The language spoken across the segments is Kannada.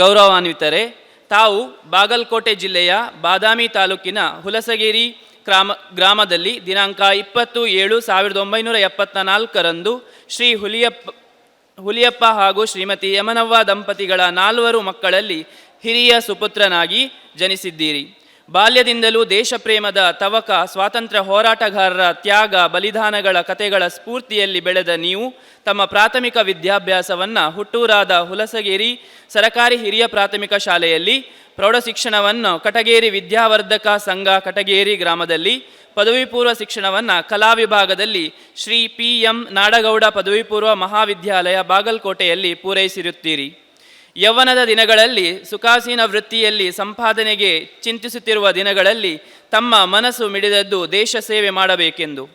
ಗೌರವಾನ್ವಿತರೆ. ತಾವು ಬಾಗಲಕೋಟೆ ಜಿಲ್ಲೆಯ ಬಾದಾಮಿ ತಾಲೂಕಿನ ಹುಲಸಗಿರಿ ಗ್ರಾಮ ಗ್ರಾಮದಲ್ಲಿ ದಿನಾಂಕ ಇಪ್ಪತ್ತು ಏಳು ಸಾವಿರದ ಒಂಬೈನೂರ ಎಪ್ಪತ್ತ ನಾಲ್ಕರಂದು ಶ್ರೀ ಹುಲಿಯಪ್ಪ ಹುಲಿಯಪ್ಪ ಹಾಗೂ ಶ್ರೀಮತಿ ಯಮನವ್ವ ದಂಪತಿಗಳ ನಾಲ್ವರು ಮಕ್ಕಳಲ್ಲಿ ಹಿರಿಯ ಸುಪುತ್ರನಾಗಿ ಜನಿಸಿದ್ದೀರಿ. ಬಾಲ್ಯದಿಂದಲೂ ದೇಶಪ್ರೇಮದ ತವಕ, ಸ್ವಾತಂತ್ರ್ಯ ಹೋರಾಟಗಾರರ ತ್ಯಾಗ, ಬಲಿದಾನಗಳ ಕಥೆಗಳ ಸ್ಫೂರ್ತಿಯಲ್ಲಿ ಬೆಳೆದ ನೀವು ತಮ್ಮ ಪ್ರಾಥಮಿಕ ವಿದ್ಯಾಭ್ಯಾಸವನ್ನು ಹುಟ್ಟೂರಾದ ಹುಲಸಗೇರಿ ಸರಕಾರಿ ಹಿರಿಯ ಪ್ರಾಥಮಿಕ ಶಾಲೆಯಲ್ಲಿ ಪ್ರೌಢಶಿಕ್ಷಣವನ್ನು ಕಟಗೇರಿ ವಿದ್ಯಾವರ್ಧಕ ಸಂಘ ಕಟಗೇರಿ ಗ್ರಾಮದಲ್ಲಿ, ಪದವಿ ಪೂರ್ವ ಶಿಕ್ಷಣವನ್ನು ಕಲಾ ವಿಭಾಗದಲ್ಲಿ ಶ್ರೀ ಪಿ ಎಂ ನಾಡಗೌಡ ಪದವಿ ಪೂರ್ವ ಮಹಾವಿದ್ಯಾಲಯ ಬಾಗಲಕೋಟೆಯಲ್ಲಿ ಪೂರೈಸಿರುತ್ತೀರಿ. ಯೌವನದ ದಿನಗಳಲ್ಲಿ, ಸುಖಾಸೀನ ವೃತ್ತಿಯಲ್ಲಿ ಸಂಪಾದನೆಗೆ ಚಿಂತಿಸುತ್ತಿರುವ ದಿನಗಳಲ್ಲಿ ತಮ್ಮ ಮನಸ್ಸು ಮಿಡಿದದ್ದು ದೇಶ ಸೇವೆ ಮಾಡಬೇಕೆಂದು.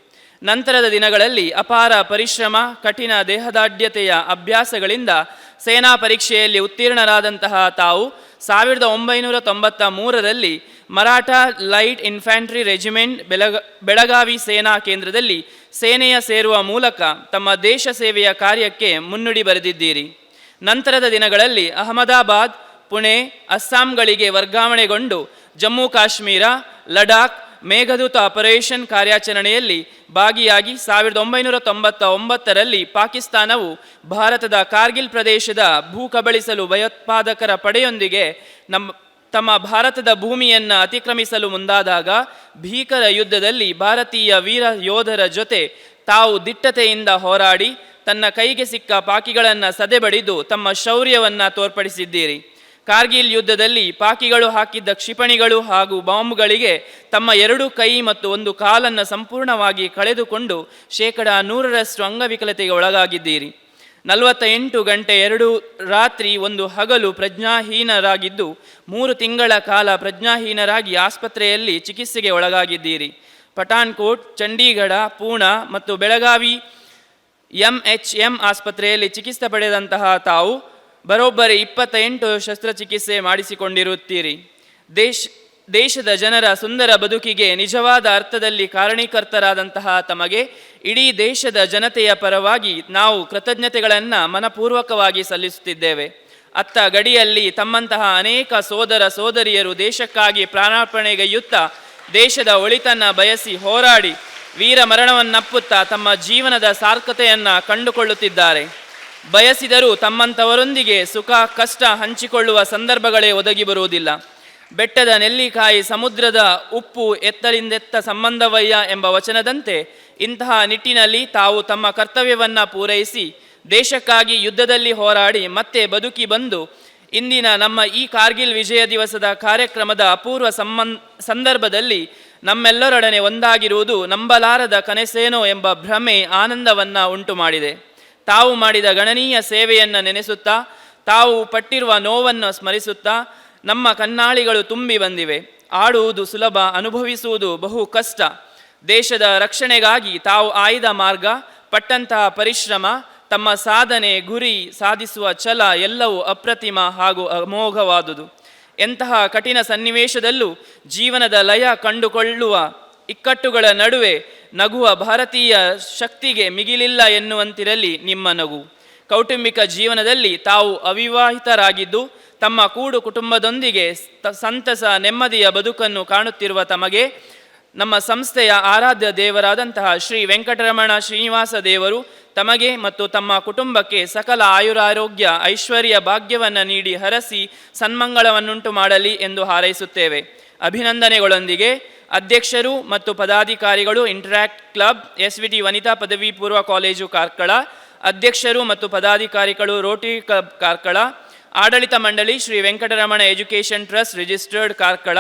ನಂತರದ ದಿನಗಳಲ್ಲಿ ಅಪಾರ ಪರಿಶ್ರಮ, ಕಠಿಣ ದೇಹದಾಢ್ಯತೆಯ ಅಭ್ಯಾಸಗಳಿಂದ ಸೇನಾ ಪರೀಕ್ಷೆಯಲ್ಲಿ ಉತ್ತೀರ್ಣರಾದಂತಹ ತಾವು ಸಾವಿರದ ಒಂಬೈನೂರ ತೊಂಬತ್ತ ಮೂರರಲ್ಲಿ ಮರಾಠ ಲೈಟ್ ಇನ್ಫ್ಯಾಂಟ್ರಿ ರೆಜಿಮೆಂಟ್ ಬೆಳಗ, ಬೆಳಗಾವಿ ಸೇನಾ ಕೇಂದ್ರದಲ್ಲಿ ಸೇನೆಯ ಸೇರುವ ಮೂಲಕ ತಮ್ಮ ದೇಶ ಸೇವೆಯ ಕಾರ್ಯಕ್ಕೆ ಮುನ್ನುಡಿ ಬರೆದಿದ್ದೀರಿ. ನಂತರದ ದಿನಗಳಲ್ಲಿ ಅಹಮದಾಬಾದ್, ಪುಣೆ, ಅಸ್ಸಾಂಗಳಿಗೆ ವರ್ಗಾವಣೆಗೊಂಡು ಜಮ್ಮು ಕಾಶ್ಮೀರ, ಲಡಾಖ್, ಮೇಘದೂತ ಆಪರೇಷನ್ ಕಾರ್ಯಾಚರಣೆಯಲ್ಲಿ ಭಾಗಿಯಾಗಿ ಸಾವಿರದ ಒಂಬೈನೂರ ತೊಂಬತ್ತ ಒಂಬತ್ತರಲ್ಲಿ ಪಾಕಿಸ್ತಾನವು ಭಾರತದ ಕಾರ್ಗಿಲ್ ಪ್ರದೇಶದ ಭೂ ಕಬಳಿಸಲು ಭಯೋತ್ಪಾದಕರ ಪಡೆಯೊಂದಿಗೆ ನಮ್ಮ ತಮ್ಮ ಭಾರತದ ಭೂಮಿಯನ್ನು ಅತಿಕ್ರಮಿಸಲು ಮುಂದಾದಾಗ ಭೀಕರ ಯುದ್ಧದಲ್ಲಿ ಭಾರತೀಯ ವೀರ ಯೋಧರ ಜೊತೆ ತಾವು ದಿಟ್ಟತೆಯಿಂದ ಹೋರಾಡಿ ತನ್ನ ಕೈಗೆ ಸಿಕ್ಕ ಪಾಕಿಗಳನ್ನು ಸದೆಬಡಿದು ತಮ್ಮ ಶೌರ್ಯವನ್ನು ತೋರ್ಪಡಿಸಿದ್ದೀರಿ. ಕಾರ್ಗಿಲ್ ಯುದ್ಧದಲ್ಲಿ ಪಾಕಿಗಳು ಹಾಕಿದ್ದ ಕ್ಷಿಪಣಿಗಳು ಹಾಗೂ ಬಾಂಬ್ಗಳಿಗೆ ತಮ್ಮ ಎರಡು ಕೈ ಮತ್ತು ಒಂದು ಕಾಲನ್ನು ಸಂಪೂರ್ಣವಾಗಿ ಕಳೆದುಕೊಂಡು ಶೇಕಡ ನೂರರಷ್ಟು ಅಂಗವಿಕಲತೆಗೆ ಒಳಗಾಗಿದ್ದೀರಿ. ನಲವತ್ತ ಎಂಟು ಗಂಟೆ ಎರಡು ರಾತ್ರಿ ಒಂದು ಹಗಲು ಪ್ರಜ್ಞಾಹೀನರಾಗಿದ್ದು, ಮೂರು ತಿಂಗಳ ಕಾಲ ಪ್ರಜ್ಞಾಹೀನರಾಗಿ ಆಸ್ಪತ್ರೆಯಲ್ಲಿ ಚಿಕಿತ್ಸೆಗೆ ಒಳಗಾಗಿದ್ದೀರಿ. ಪಠಾಣ್ಕೋಟ್, ಚಂಡೀಗಢ, ಪೂಣಾ ಮತ್ತು ಬೆಳಗಾವಿ ಎಂ ಎಚ್ ಎಂ ಆಸ್ಪತ್ರೆಯಲ್ಲಿ ಚಿಕಿತ್ಸೆ ಪಡೆದಂತಹ ತಾವು ಬರೋಬ್ಬರಿ ಇಪ್ಪತ್ತ ಎಂಟು ಶಸ್ತ್ರಚಿಕಿತ್ಸೆ ಮಾಡಿಸಿಕೊಂಡಿರುತ್ತೀರಿ. ದೇಶ, ದೇಶದ ಜನರ ಸುಂದರ ಬದುಕಿಗೆ ನಿಜವಾದ ಅರ್ಥದಲ್ಲಿ ಕಾರಣೀಕರ್ತರಾದಂತಹ ತಮಗೆ ಇಡೀ ದೇಶದ ಜನತೆಯ ಪರವಾಗಿ ನಾವು ಕೃತಜ್ಞತೆಗಳನ್ನು ಮನಪೂರ್ವಕವಾಗಿ ಸಲ್ಲಿಸುತ್ತಿದ್ದೇವೆ. ಅತ್ತ ಗಡಿಯಲ್ಲಿ ತಮ್ಮಂತಹ ಅನೇಕ ಸೋದರ ಸೋದರಿಯರು ದೇಶಕ್ಕಾಗಿ ಪ್ರಾಣಾರ್ಪಣೆಗೈಯುತ್ತಾ ದೇಶದ ಒಳಿತನ್ನ ಬಯಸಿ ಹೋರಾಡಿ ವೀರ ಮರಣವನ್ನಪ್ಪುತ್ತಾ ತಮ್ಮ ಜೀವನದ ಸಾರ್ಥಕತೆಯನ್ನು ಕಂಡುಕೊಳ್ಳುತ್ತಿದ್ದಾರೆ. ಬಯಸಿದರೂ ತಮ್ಮಂಥವರೊಂದಿಗೆ ಸುಖ, ಕಷ್ಟ ಹಂಚಿಕೊಳ್ಳುವ ಸಂದರ್ಭಗಳೇ ಒದಗಿ ಬರುವುದಿಲ್ಲ. ಬೆಟ್ಟದ ನೆಲ್ಲಿಕಾಯಿ ಸಮುದ್ರದ ಉಪ್ಪು ಎತ್ತಲಿಂದೆತ್ತ ಸಂಬಂಧವಯ್ಯ ಎಂಬ ವಚನದಂತೆ ಇಂತಹ ನಿಟ್ಟಿನಲ್ಲಿ ತಾವು ತಮ್ಮ ಕರ್ತವ್ಯವನ್ನು ಪೂರೈಸಿ ದೇಶಕ್ಕಾಗಿ ಯುದ್ಧದಲ್ಲಿ ಹೋರಾಡಿ ಮತ್ತೆ ಬದುಕಿ ಬಂದು ಇಂದಿನ ನಮ್ಮ ಈ ಕಾರ್ಗಿಲ್ ವಿಜಯ ದಿವಸದ ಕಾರ್ಯಕ್ರಮದ ಅಪೂರ್ವ ಸಂಬಂಧ, ಸಂದರ್ಭದಲ್ಲಿ ನಮ್ಮೆಲ್ಲರೊಡನೆ ಒಂದಾಗಿರುವುದು ನಂಬಲಾರದ ಕನಸೇನೋ ಎಂಬ ಭ್ರಮೆ ಆನಂದವನ್ನು ಉಂಟು ಮಾಡಿದೆ ತಾವು ಮಾಡಿದ ಗಣನೀಯ ಸೇವೆಯನ್ನು ನೆನೆಸುತ್ತಾ, ತಾವು ಪಟ್ಟಿರುವ ನೋವನ್ನು ಸ್ಮರಿಸುತ್ತಾ, ನಮ್ಮ ಕನ್ನಾಳಿಗಳು ತುಂಬಿ ಬಂದಿವೆ. ಆಡುವುದು ಸುಲಭ, ಅನುಭವಿಸುವುದು ಬಹು ಕಷ್ಟ. ದೇಶದ ರಕ್ಷಣೆಗಾಗಿ ತಾವು ಆಯ್ದ ಮಾರ್ಗ ಪಟ್ಟಂತಹ ಪರಿಶ್ರಮ, ತಮ್ಮ ಸಾಧನೆ, ಗುರಿ ಸಾಧಿಸುವ ಛಲ ಎಲ್ಲವೂ ಅಪ್ರತಿಮ ಹಾಗೂ ಅಮೋಘವಾದುದು. ಎಂತಹ ಕಠಿಣ ಸನ್ನಿವೇಶದಲ್ಲೂ ಜೀವನದ ಲಯ ಕಂಡುಕೊಳ್ಳುವ ಇಕ್ಕಟ್ಟುಗಳ ನಡುವೆ ನಗುವ ಭಾರತೀಯ ಶಕ್ತಿಗೆ ಮಿಗಿಲಿಲ್ಲ ಎನ್ನುವಂತಿರಲಿ ನಿಮ್ಮ ನಗು. ಕೌಟುಂಬಿಕ ಜೀವನದಲ್ಲಿ ತಾವು ಅವಿವಾಹಿತರಾಗಿದ್ದು ತಮ್ಮ ಕೂಡು ಕುಟುಂಬದೊಂದಿಗೆ ಸಂತಸ ನೆಮ್ಮದಿಯ ಬದುಕನ್ನು ಕಾಣುತ್ತಿರುವ ತಮಗೆ ನಮ್ಮ ಸಂಸ್ಥೆಯ ಆರಾಧ್ಯ ದೇವರಾದಂತಹ ಶ್ರೀ ವೆಂಕಟರಮಣ ಶ್ರೀನಿವಾಸ ದೇವರು ತಮಗೆ ಮತ್ತು ತಮ್ಮ ಕುಟುಂಬಕ್ಕೆ ಸಕಲ ಆಯುರಾರೋಗ್ಯ, ಐಶ್ವರ್ಯ ಭಾಗ್ಯವನ್ನು ನೀಡಿ ಹರಸಿ ಸನ್ಮಂಗಳವನ್ನುಂಟು ಮಾಡಲಿ ಎಂದು ಹಾರೈಸುತ್ತೇವೆ. ಅಭಿನಂದನೆಗಳೊಂದಿಗೆ ಅಧ್ಯಕ್ಷರು ಮತ್ತು ಪದಾಧಿಕಾರಿಗಳು interact club S V T Vanita ಪದವಿ ಪೂರ್ವ ಕಾಲೇಜು ಕಾರ್ಕಳ, ಅಧ್ಯಕ್ಷರು ಮತ್ತು ಪದಾಧಿಕಾರಿಗಳು ರೋಟರಿ ಕ್ಲಬ್ ಕಾರ್ಕಳ, ಆಡಳಿತ ಮಂಡಳಿ Shri Venkataramana education trust registered Karkala,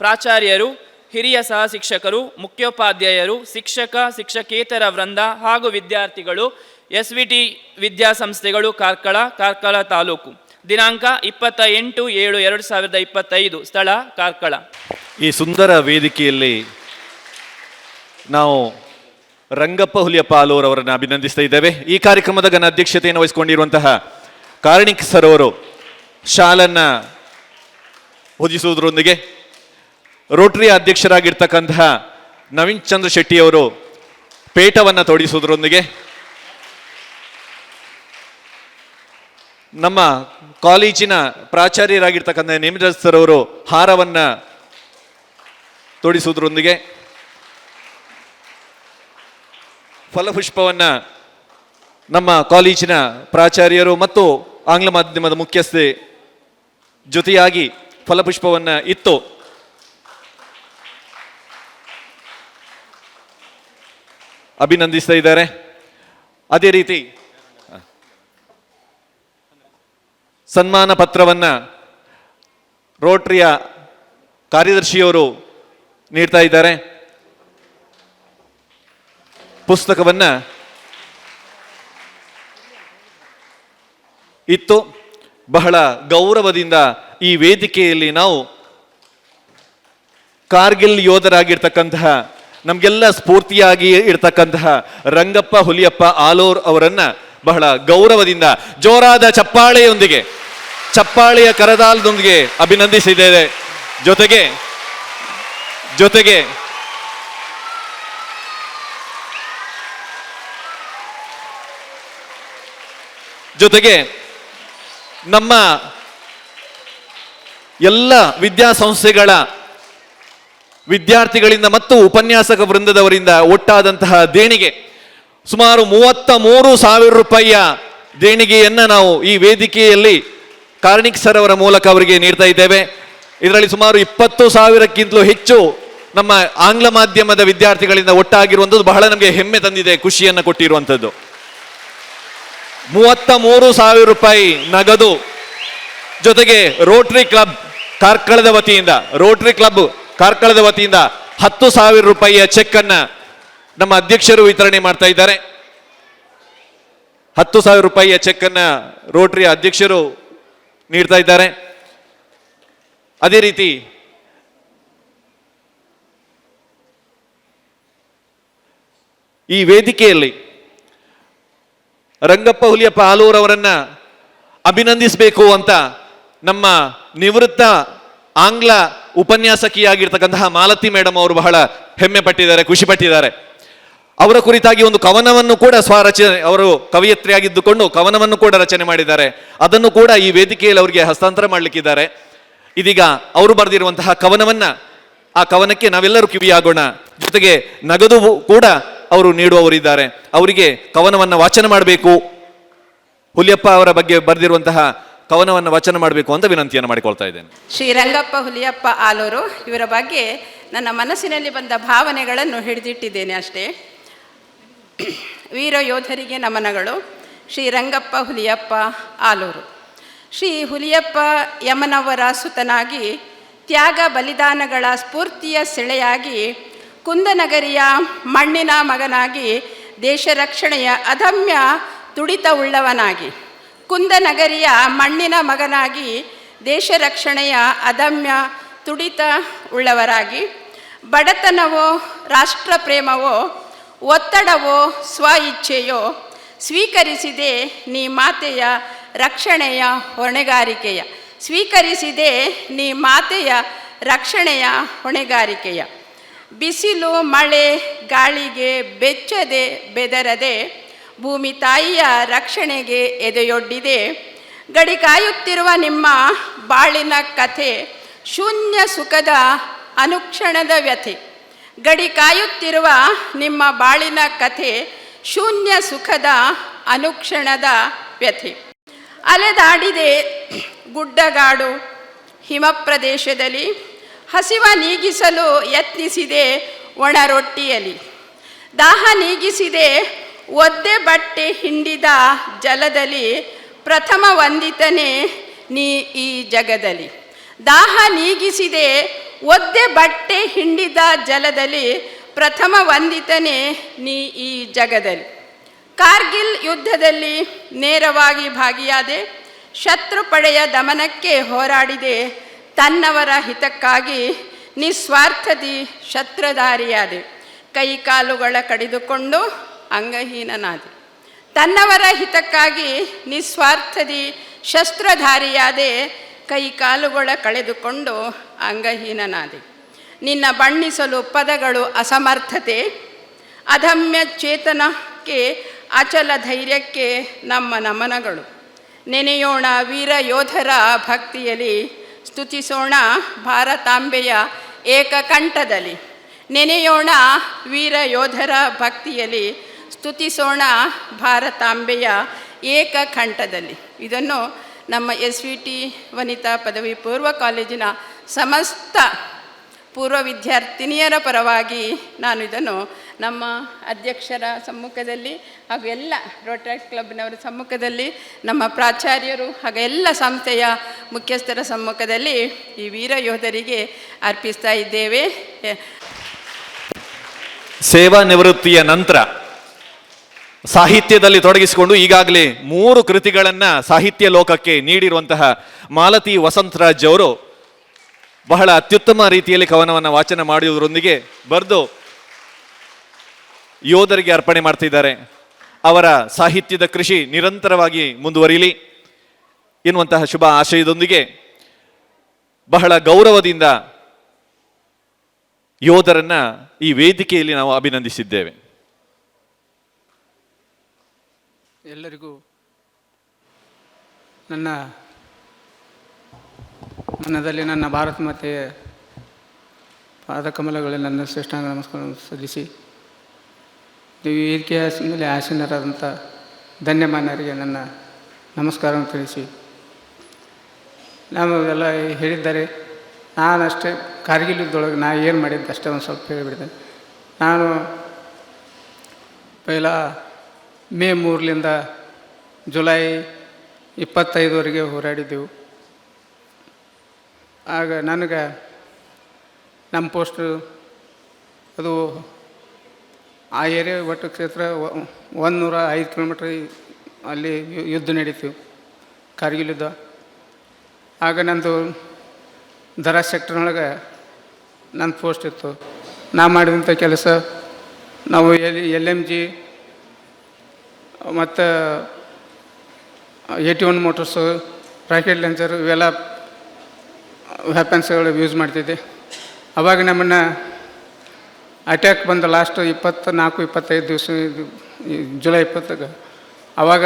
ಪ್ರಾಚಾರ್ಯರು ಹಿರಿಯ ಸಹ ಶಿಕ್ಷಕರು ಮುಖ್ಯೋಪಾಧ್ಯಾಯರು, ಶಿಕ್ಷಕ, ಶಿಕ್ಷಕೇತರ ವೃಂದ ಹಾಗೂ ವಿದ್ಯಾರ್ಥಿಗಳು ಎಸ್ ವಿ ಟಿ ವಿದ್ಯಾಸಂಸ್ಥೆಗಳು, ಕಾರ್ಕಳ ಕಾರ್ಕಳ ತಾಲೂಕು. ದಿನಾಂಕ ಇಪ್ಪತ್ತ ಎಂಟು ಏಳು ಎರಡು ಸಾವಿರದ ಇಪ್ಪತ್ತೈದು, ಸ್ಥಳ ಕಾರ್ಕಳ. ಈ ಸುಂದರ ವೇದಿಕೆಯಲ್ಲಿ ನಾವು ರಂಗಪ್ಪ ಹುಲಿಯಪ್ಪ ಆಲೂರ್ ಅಭಿನಂದಿಸ್ತಾ ಇದ್ದೇವೆ. ಈ ಕಾರ್ಯಕ್ರಮದ ಘನ ಅಧ್ಯಕ್ಷತೆಯನ್ನು ವಹಿಸಿಕೊಂಡಿರುವಂತಹ ಕಾರ್ಣಿಕ್ ಸರ್ ಅವರು ಶಾಲನ್ನು ಹೊದಿಸುವುದರೊಂದಿಗೆ ರೋಟರಿ ಅಧ್ಯಕ್ಷರಾಗಿರ್ತಕ್ಕಂತಹ ನವೀನ್ ಚಂದ್ರ ಶೆಟ್ಟಿ ಅವರು ಪೇಟವನ್ನು ತೊಡಿಸುವುದರೊಂದಿಗೆ ನಮ್ಮ ಕಾಲೇಜಿನ ಪ್ರಾಚಾರ್ಯರಾಗಿರ್ತಕ್ಕಂಥ ಅವರು ಹಾರವನ್ನ ತೊಡಿಸುವುದರೊಂದಿಗೆ ಫಲಪುಷ್ಪವನ್ನ ನಮ್ಮ ಕಾಲೇಜಿನ ಪ್ರಾಚಾರ್ಯರು ಮತ್ತು ಆಂಗ್ಲ ಮಾಧ್ಯಮದ ಮುಖ್ಯಸ್ಥೆ ಜೊತೆಯಾಗಿ ಫಲಪುಷ್ಪವನ್ನ ಇತ್ತು. ಅಭಿನಂದಿಸ್ತಾ ಇದ್ದಾರೆ. ಅದೇ ರೀತಿ, ಸನ್ಮಾನ ಪತ್ರವನ್ನ ರೋಟ್ರಿಯ ಕಾರ್ಯದರ್ಶಿಯವರು ನೀಡ್ತಾ ಇದ್ದಾರೆ. ಪುಸ್ತಕವನ್ನ ಇತ್ತು. ಬಹಳ ಗೌರವದಿಂದ ಈ ವೇದಿಕೆಯಲ್ಲಿ ನಾವು ಕಾರ್ಗಿಲ್ ಯೋಧರಾಗಿರ್ತಕ್ಕಂತಹ ನಮಗೆಲ್ಲ ಸ್ಫೂರ್ತಿಯಾಗಿ ಇರ್ತಕ್ಕಂತಹ ರಂಗಪ್ಪ ಹುಲಿಯಪ್ಪ ಆಲೋರ್ ಅವರನ್ನ ಬಹಳ ಗೌರವದಿಂದ ಜೋರಾದ ಚಪ್ಪಾಳೆಯೊಂದಿಗೆ, ಚಪ್ಪಾಳೆಯ ಕರದಾಲದೊಂದಿಗೆ ಅಭಿನಂದಿಸಿದ್ದೇವೆ. ಜೊತೆಗೆ ಜೊತೆಗೆ ಜೊತೆಗೆ ನಮ್ಮ ಎಲ್ಲ ವಿದ್ಯಾಸಂಸ್ಥೆಗಳ ವಿದ್ಯಾರ್ಥಿಗಳಿಂದ ಮತ್ತು ಉಪನ್ಯಾಸಕ ವೃಂದದವರಿಂದ ಒಟ್ಟಾದಂತಹ ದೇಣಿಗೆ. ಸುಮಾರು ಮೂವತ್ತ ಮೂರು ಸಾವಿರ ರೂಪಾಯಿಯ ದೇಣಿಗೆಯನ್ನು ನಾವು ಈ ವೇದಿಕೆಯಲ್ಲಿ ಕಾರ್ಣಿಕ್ ಸರ್ ಅವರ ಮೂಲಕ ಅವರಿಗೆ ನೀಡ್ತಾ ಇದ್ದೇವೆ. ಇದರಲ್ಲಿ ಸುಮಾರು ಇಪ್ಪತ್ತು ಸಾವಿರಕ್ಕಿಂತಲೂ ಹೆಚ್ಚು ನಮ್ಮ ಆಂಗ್ಲ ಮಾಧ್ಯಮದ ವಿದ್ಯಾರ್ಥಿಗಳಿಂದ ಒಟ್ಟಾಗಿರುವಂಥದ್ದು ಬಹಳ ನಮಗೆ ಹೆಮ್ಮೆ ತಂದಿದೆ, ಖುಷಿಯನ್ನು ಕೊಟ್ಟಿರುವಂಥದ್ದು. ಮೂವತ್ತ ಮೂರು ಸಾವಿರ ರೂಪಾಯಿ ನಗದು ಜೊತೆಗೆ ರೋಟ್ರಿ ಕ್ಲಬ್ ಕಾರ್ಕಳದ ವತಿಯಿಂದ ರೋಟ್ರಿ ಕ್ಲಬ್ ಕಾರ್ಕಳದ ವತಿಯಿಂದ ಹತ್ತು ಸಾವಿರ ರೂಪಾಯಿಯ ಚೆಕ್ ಅನ್ನ ನಮ್ಮ ಅಧ್ಯಕ್ಷರು ವಿತರಣೆ ಮಾಡ್ತಾ ಇದ್ದಾರೆ. ಹತ್ತು ಸಾವಿರ ರೂಪಾಯಿಯ ಚೆಕ್ ಅನ್ನ ರೋಟರಿ ಅಧ್ಯಕ್ಷರು ನೀಡ್ತಾ ಇದ್ದಾರೆ. ಅದೇ ರೀತಿ ಈ ವೇದಿಕೆಯಲ್ಲಿ ರಂಗಪ್ಪ ಹುಲಿಯಪ್ಪ ಆಲೂರ್ ಅವರನ್ನ ಅಭಿನಂದಿಸಬೇಕು ಅಂತ ನಮ್ಮ ನಿವೃತ್ತ ಆಂಗ್ಲ ಉಪನ್ಯಾಸಕಿಯಾಗಿರ್ತಕ್ಕಂತಹ ಮಾಲತಿ ಮೇಡಮ್ ಅವರು ಬಹಳ ಹೆಮ್ಮೆ ಪಟ್ಟಿದ್ದಾರೆ, ಖುಷಿ ಪಟ್ಟಿದ್ದಾರೆ. ಅವರ ಕುರಿತಾಗಿ ಒಂದು ಕವನವನ್ನು ಕೂಡ ಸ್ವರಚನೆ, ಅವರು ಕವಿಯತ್ರಿಯಾಗಿದ್ದುಕೊಂಡು ಕವನವನ್ನು ಕೂಡ ರಚನೆ ಮಾಡಿದ್ದಾರೆ. ಅದನ್ನು ಕೂಡ ಈ ವೇದಿಕೆಯಲ್ಲಿ ಅವರಿಗೆ ಹಸ್ತಾಂತರ ಮಾಡಲಿಕ್ಕಿದ್ದಾರೆ. ಇದೀಗ ಅವರು ಬರೆದಿರುವಂತಹ ಕವನವನ್ನ ಆ ಕವನಕ್ಕೆ ನಾವೆಲ್ಲರೂ ಕಿವಿಯಾಗೋಣ. ಜೊತೆಗೆ ನಗದು ಕೂಡ ಅವರು ನೀಡುವವರಿದ್ದಾರೆ. ಅವರಿಗೆ ಕವನವನ್ನ ವಾಚನ ಮಾಡಬೇಕು. ಹುಲಿಯಪ್ಪ ಅವರ ಬಗ್ಗೆ ಬರೆದಿರುವಂತಹ ಕವನವನ್ನು ವಚನ ಮಾಡಬೇಕು ಅಂತ ವಿನಂತಿಯನ್ನು ಮಾಡಿಕೊಳ್ತಾ ಇದ್ದೇನೆ. ಶ್ರೀರಂಗಪ್ಪ ಹುಲಿಯಪ್ಪ ಆಲೂರು, ಇವರ ಬಗ್ಗೆ ನನ್ನ ಮನಸ್ಸಿನಲ್ಲಿ ಬಂದ ಭಾವನೆಗಳನ್ನು ಹಿಡಿದಿಟ್ಟಿದ್ದೇನೆ ಅಷ್ಟೇ. ವೀರ ಯೋಧರಿಗೆ ನಮನಗಳು. ಶ್ರೀರಂಗಪ್ಪ ಹುಲಿಯಪ್ಪ ಆಲೂರು. ಶ್ರೀ ಹುಲಿಯಪ್ಪ ಯಮನವರ ಸುತನಾಗಿ, ತ್ಯಾಗ ಬಲಿದಾನಗಳ ಸ್ಫೂರ್ತಿಯ ಸೆಳೆಯಾಗಿ, ಕುಂದನಗರಿಯ ಮಣ್ಣಿನ ಮಗನಾಗಿ ದೇಶ ರಕ್ಷಣೆಯ ಅದಮ್ಯ ತುಡಿತವುಳ್ಳವನಾಗಿ. ಕುಂದನಗರಿಯ ಮಣ್ಣಿನ ಮಗನಾಗಿ ದೇಶ ರಕ್ಷಣೆಯ ಅದಮ್ಯ ತುಡಿತ ಉಳ್ಳವರಾಗಿ, ಬಡತನವೋ ರಾಷ್ಟ್ರ ಪ್ರೇಮವೋ ಒತ್ತಡವೋ ಸ್ವ ಇಚ್ಛೆಯೋ ಸ್ವೀಕರಿಸಿದೆ ನೀ ಮಾತೆಯ ರಕ್ಷಣೆಯ ಹೊಣೆಗಾರಿಕೆಯ. ಸ್ವೀಕರಿಸಿದೆ ನೀ ಮಾತೆಯ ರಕ್ಷಣೆಯ ಹೊಣೆಗಾರಿಕೆಯ. ಬಿಸಿಲು, ಮಳೆ, ಗಾಳಿಗೆ ಬೆಚ್ಚದೆ ಬೆದರದೆ ಭೂಮಿ ತಾಯಿಯ ರಕ್ಷಣೆಗೆ ಎದೆಯೊಡ್ಡಿದೆ. ಗಡಿ ಕಾಯುತ್ತಿರುವ ನಿಮ್ಮ ಬಾಳಿನ ಕಥೆ ಶೂನ್ಯ ಸುಖದ ಅನುಕ್ಷಣದ ವ್ಯಥೆ. ಗಡಿ ಕಾಯುತ್ತಿರುವ ನಿಮ್ಮ ಬಾಳಿನ ಕಥೆ ಶೂನ್ಯ ಸುಖದ ಅನುಕ್ಷಣದ ವ್ಯಥೆ. ಅಲೆದಾಡಿದೆ ಗುಡ್ಡಗಾಡು ಹಿಮ ಪ್ರದೇಶದಲ್ಲಿ ಹಸಿವ ನೀಗಿಸಲು ಯತ್ನಿಸಿದೆ ಒಣರೊಟ್ಟಿಯಲ್ಲಿ. ದಾಹ ನೀಗಿಸಿದೆ ಒದ್ದೆ ಬಟ್ಟೆ ಹಿಂಡಿದ ಜಲದಲ್ಲಿ ಪ್ರಥಮ ವಂದಿತನೇ ನೀ ಈ ಜಗದಲ್ಲಿ. ದಾಹ ನೀಗಿಸಿದೆ ಒದ್ದೆ ಬಟ್ಟೆ ಹಿಂಡಿದ ಜಲದಲ್ಲಿ ಪ್ರಥಮ ವಂದಿತನೇ ನೀ ಈ ಜಗದಲ್ಲಿ. ಕಾರ್ಗಿಲ್ ಯುದ್ಧದಲ್ಲಿ ನೇರವಾಗಿ ಭಾಗಿಯಾದೆ ಶತ್ರು ಪಡೆಯ ದಮನಕ್ಕೆ ಹೋರಾಡಿದೆ ತನ್ನವರ ಹಿತಕ್ಕಾಗಿ ನಿಸ್ವಾರ್ಥದಿ ಶತ್ರುಧಾರಿಯಾದೆ. ಕೈಕಾಲುಗಳ ಕಡಿದುಕೊಂಡು ಅಂಗಹೀನನಾದೆ. ತನ್ನವರ ಹಿತಕ್ಕಾಗಿ ನಿಸ್ವಾರ್ಥದಿ ಶಸ್ತ್ರಧಾರಿಯಾದೆ ಕೈ ಕಾಲುಗಳ ಕಳೆದುಕೊಂಡು ಅಂಗಹೀನನಾದೆ. ನಿನ್ನ ಬಣ್ಣಿಸಲು ಪದಗಳು ಅಸಮರ್ಥತೆ, ಅದಮ್ಯ ಚೇತನಕ್ಕೆ, ಅಚಲ ಧೈರ್ಯಕ್ಕೆ ನಮ್ಮ ನಮನಗಳು. ನೆನೆಯೋಣ ವೀರ ಯೋಧರ ಭಕ್ತಿಯಲ್ಲಿ, ಸ್ತುತಿಸೋಣ ಭಾರತಾಂಬೆಯ ಏಕಕಂಠದಲ್ಲಿ. ನೆನೆಯೋಣ ವೀರ ಯೋಧರ ಭಕ್ತಿಯಲ್ಲಿ ಸ್ತುತಿಸೋಣ ಭಾರತಾಂಬೆಯ ಏಕಕಂಠದಲ್ಲಿ ಇದನ್ನು ನಮ್ಮ ಎಸ್ ವಿ ಟಿ ವನಿತಾ ಪದವಿ ಪೂರ್ವ ಕಾಲೇಜಿನ ಸಮಸ್ತ ಪೂರ್ವ ವಿದ್ಯಾರ್ಥಿನಿಯರ ಪರವಾಗಿ ನಾನು ಇದನ್ನು ನಮ್ಮ ಅಧ್ಯಕ್ಷರ ಸಮ್ಮುಖದಲ್ಲಿ ಹಾಗೂ ಎಲ್ಲ ರೋಟರಿ ಕ್ಲಬ್ನವರ ಸಮ್ಮುಖದಲ್ಲಿ, ನಮ್ಮ ಪ್ರಾಚಾರ್ಯರು ಹಾಗೂ ಎಲ್ಲ ಸಂಸ್ಥೆಯ ಮುಖ್ಯಸ್ಥರ ಸಮ್ಮುಖದಲ್ಲಿ ಈ ವೀರ ಯೋಧರಿಗೆ ಅರ್ಪಿಸ್ತಾ ಇದ್ದೇವೆ. ಸೇವಾ ನಿವೃತ್ತಿಯ ನಂತರ ಸಾಹಿತ್ಯದಲ್ಲಿ ತೊಡಗಿಸಿಕೊಂಡು ಈಗಾಗಲೇ ಮೂರು ಕೃತಿಗಳನ್ನು ಸಾಹಿತ್ಯ ಲೋಕಕ್ಕೆ ನೀಡಿರುವಂತಹ ಮಾಲತಿ ವಸಂತರಾಜ್ ಅವರು ಬಹಳ ಅತ್ಯುತ್ತಮ ರೀತಿಯಲ್ಲಿ ಕವನವನ್ನು ವಾಚನ ಮಾಡುವುದರೊಂದಿಗೆ ಬರೆದು ಯೋಧರಿಗೆ ಅರ್ಪಣೆ ಮಾಡ್ತಿದ್ದಾರೆ. ಅವರ ಸಾಹಿತ್ಯದ ಕೃಷಿ ನಿರಂತರವಾಗಿ ಮುಂದುವರಿಯಲಿ ಎನ್ನುವಂತಹ ಶುಭ ಆಶಯದೊಂದಿಗೆ ಬಹಳ ಗೌರವದಿಂದ ಯೋಧರನ್ನ ಈ ವೇದಿಕೆಯಲ್ಲಿ ನಾವು ಅಭಿನಂದಿಸಿದ್ದೇವೆ. ಎಲ್ಲರಿಗೂ ನನ್ನ ಮನದಲ್ಲಿ ನನ್ನ ಭಾರತ ಮಾತೆಯ ಪಾದಕಮಲಗಳಲ್ಲಿ ನನ್ನ ಶ್ರೇಷ್ಠಾಂಗ ನಮಸ್ಕಾರ ಸಲ್ಲಿಸಿ ನೀವು ವೇದಿಕೆಯ ಮೇಲೆ ಆಸೀನರಾದಂಥ ಧನ್ಯಮಾನರಿಗೆ ನನ್ನ ನಮಸ್ಕಾರವನ್ನು ತಿಳಿಸಿ. ನಾವು ಎಲ್ಲ ಹೇಳಿದ್ದಾರೆ ಕಾರ್ಗಿಲ್ ಇದ್ದೊಳಗೆ ನಾ ಏನು ಮಾಡಿದ್ದೆ ಅಷ್ಟೇ ಒಂದು ಸ್ವಲ್ಪ ಹೇಳಿಬಿಡ್ತೇನೆ. ನಾನು ಪೈಲ ಮೇ ಮೂರರಿಂದ ಜುಲೈ ಇಪ್ಪತ್ತೈದುವರೆಗೆ ಹೋರಾಡಿದ್ದೆವು. ಆಗ ನನಗೆ ನಮ್ಮ ಪೋಸ್ಟ್ ಅದು ಆ ಏರಿಯಾ ಒಟ್ಟು ಕ್ಷೇತ್ರ ಒಂದು ನೂರ ಐದು ಕಿಲೋಮೀಟ್ರ್ ಅಲ್ಲಿ ಯುದ್ಧ ನಡೀತೀವಿ ಕಾರ್ಗಿಲ್ ಯುದ್ಧ. ಆಗ ನಂದು ದರಾ ಸೆಕ್ಟರ್ನೊಳಗೆ ನನ್ನ ಪೋಸ್ಟ್ ಇತ್ತು. ನಾ ಮಾಡಿದಂಥ ಕೆಲಸ, ನಾವು ಎಲ್ ಎಲ್ ಎಂ ಜಿ ಮತ್ತು eighty one mortars rocket launcher ಇವೆಲ್ಲ ವೆಪನ್ಸ್ಗಳು ಯೂಸ್ ಮಾಡ್ತಿದ್ದೆ. ಅವಾಗ ನಮ್ಮನ್ನು ಅಟ್ಯಾಕ್ ಬಂದ ಲಾಸ್ಟ್ ಇಪ್ಪತ್ತ ನಾಲ್ಕು ಇಪ್ಪತ್ತೈದು ದಿವಸ ಜುಲೈ ಇಪ್ಪತ್ತಾಗ ಅವಾಗ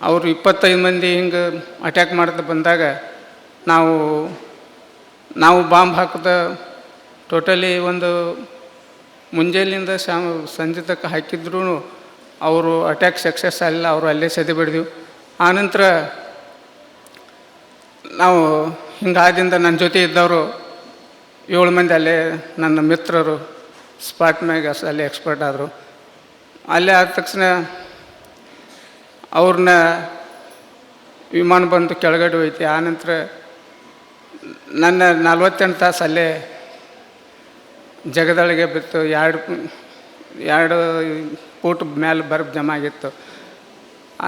ಅವರು ಇಪ್ಪತ್ತೈದು ಮಂದಿ ಹಿಂಗೆ ಅಟ್ಯಾಕ್ ಮಾಡ್ತಾ ಬಂದಾಗ ನಾವು ನಾವು ಬಾಂಬ್ ಹಾಕಿದ ಟೋಟಲಿ ಒಂದು ಮುಂಜಾನೆಯಿಂದ ಶಾಮ ಸಂಜೆ ತಕ್ಕ ಹಾಕಿದ್ರು ಅವರು ಅಟ್ಯಾಕ್ ಸಕ್ಸಸ್ ಆಗಲಿಲ್ಲ ಅವರು ಅಲ್ಲೇ ಸದಿ ಬಿಡಿದ್ವಿ. ಆನಂತರ ನಾವು ಹಿಂಗಾದಿಂದ ನನ್ನ ಜೊತೆ ಇದ್ದವರು ಏಳು ಮಂದಿ ಅಲ್ಲೇ ನನ್ನ ಮಿತ್ರರು ಸ್ಪಾಟ್ ಮ್ಯಾಗ ಅಲ್ಲಿ ಅಲ್ಲೇ ಎಕ್ಸ್ಪರ್ಟ್ ಆದರು. ಅಲ್ಲೇ ಆದ ತಕ್ಷಣ ಅವ್ರನ್ನ ವಿಮಾನ ಬಂದು ಕೆಳಗಡೆ ಹೋಯ್ತು. ಆನಂತರ ನನ್ನ ನಲ್ವತ್ತೆಂಟು ತಾಸು ಅಲ್ಲೇ ಜಗದೊಳಗೆ ಬಿತ್ತು. ಎರಡು ಎರಡು ಫೂಟ್ ಮೇಲೆ ಬರ್ಬ್ ಜಮಾ ಆಗಿತ್ತು.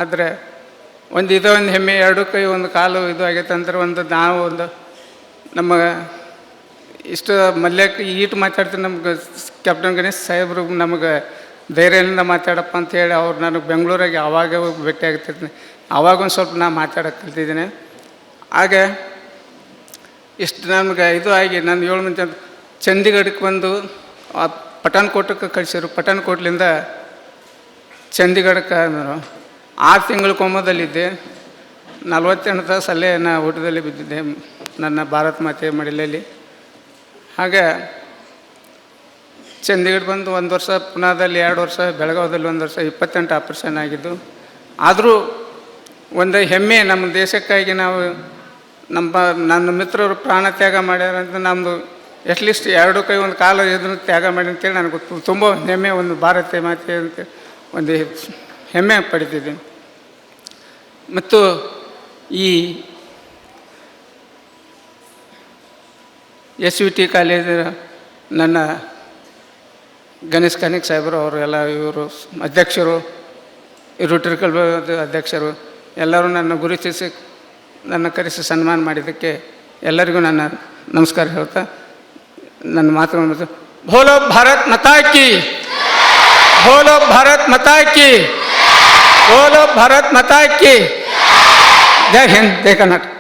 ಆದರೆ ಒಂದು ಇದು, ಒಂದು ಹೆಮ್ಮೆ, ಎರಡು ಕೈ, ಒಂದು ಕಾಲು ಇದು ಆಗೈತೆ ಅಂದ್ರೆ ಒಂದು ನಾವು ಒಂದು ನಮ್ಮ ಇಷ್ಟು ಮಲ್ಯಕ್ಕೆ ಈಟು ಮಾತಾಡ್ತೀನಿ ನಮ್ಗೆ ಕ್ಯಾಪ್ಟನ್ ಗಣೇಶ್ ಸಾಹೇಬ್ರು ನಮಗೆ ಧೈರ್ಯದಿಂದ ಮಾತಾಡಪ್ಪ ಅಂತೇಳಿ ಅವ್ರು ನನಗೆ ಬೆಂಗಳೂರಾಗೆ ಆವಾಗ ಭೇಟಿ ಆಗ್ತಿರ್ತೀನಿ ಆವಾಗ ಒಂದು ಸ್ವಲ್ಪ ನಾ ಮಾತಾಡೋಕೆ ಕಲ್ತಿದ್ದೀನಿ. ಹಾಗೆ ಇಷ್ಟು ನಮ್ಗೆ ಇದು ಆಗಿ ನಾನು ಏಳು ಮಂದಿ ಚಂದಿಗಡಕ್ಕೆ ಬಂದು ಬಂದು ಕೋಟಕ್ಕೆ ಪಠಾಣ್ಕೋಟಕ್ಕೆ ಕಳಿಸಿರು. ಪಠಾಣ್ಕೋಟ್ಲಿಂದ ಚಂಡೀಗಢಕ್ಕೆ ನಾನು ಆರು ತಿಂಗಳು ಕೋಮದಲ್ಲಿದ್ದೆ, ನಲ್ವತ್ತೆಂಟು ತಾಸು ಅಲ್ಲೇ ನಾ ಊಟದಲ್ಲಿ ಬಿದ್ದಿದ್ದೆ, ನನ್ನ ಭಾರತ ಮಾತೆ ಮಡಿಲಲ್ಲಿ ಹಾಗೆ ಚಂಡೀಗಢ ಬಂದು ಒಂದು ವರ್ಷ, ಪುನಾದಲ್ಲಿ ಎರಡು ವರ್ಷ, ಬೆಳಗಾವದಲ್ಲಿ ಒಂದು ವರ್ಷ, ಇಪ್ಪತ್ತೆಂಟು ಆಪ್ರೇಷನ್ ಆಗಿದ್ದು. ಆದರೂ ಒಂದು ಹೆಮ್ಮೆ, ನಮ್ಮ ದೇಶಕ್ಕಾಗಿ ನಾವು ನಮ್ಮ, ನನ್ನ ಮಿತ್ರರು ಪ್ರಾಣ ತ್ಯಾಗ ಮಾಡ್ಯಾರ ಅಂತ ನಮ್ಮದು ಅಟ್ಲೀಸ್ಟ್ ಎರಡು ಕೈ, ಒಂದು ಕಾಲು ಇದನ್ನು ತ್ಯಾಗ ಮಾಡಿ ಅಂತೇಳಿ ನನಗೆ ತುಂಬ ಹೆಮ್ಮೆ, ಒಂದು ಭಾರತೀಯ ಮಾತೆ ಅಂತ. ಒಂದು ಹೆಮ್ಮೆ ಪಡೆದಿದ್ದೇನೆ ಮತ್ತು ಈ ಎಸ್ ವಿ ಟಿ ಕಾಲೇಜಿನ ನನ್ನ ಗಣೇಶ್ ಕನಿಕ್ ಸಾಹೇಬರು ಅವರು ಎಲ್ಲ ಇವರು ಅಧ್ಯಕ್ಷರು ಈ ರೋಟರಿ ಕ್ಲಬ್ ಅಧ್ಯಕ್ಷರು, ಎಲ್ಲರೂ ನನ್ನ ಗುರುತಿಸಿ, ನನ್ನ ಕರೆಸಿ ಸನ್ಮಾನ ಮಾಡಿದ್ದಕ್ಕೆ ಎಲ್ಲರಿಗೂ ನನ್ನ ನಮಸ್ಕಾರ ಹೇಳ್ತಾ, ನನ್ನ ಮಾತು ಭೋಲೋ ಭಾರತ್ ಮತಾಕಿ ಭೋಲೋ ಭಾರತ್ ಮತಾಕಿ ಭೋಲೋ ಭಾರತ್ ಮತಾಕಿ ಜೈ ಹಿಂದ್ ಜೈ ಕರ್ನಾಟಕ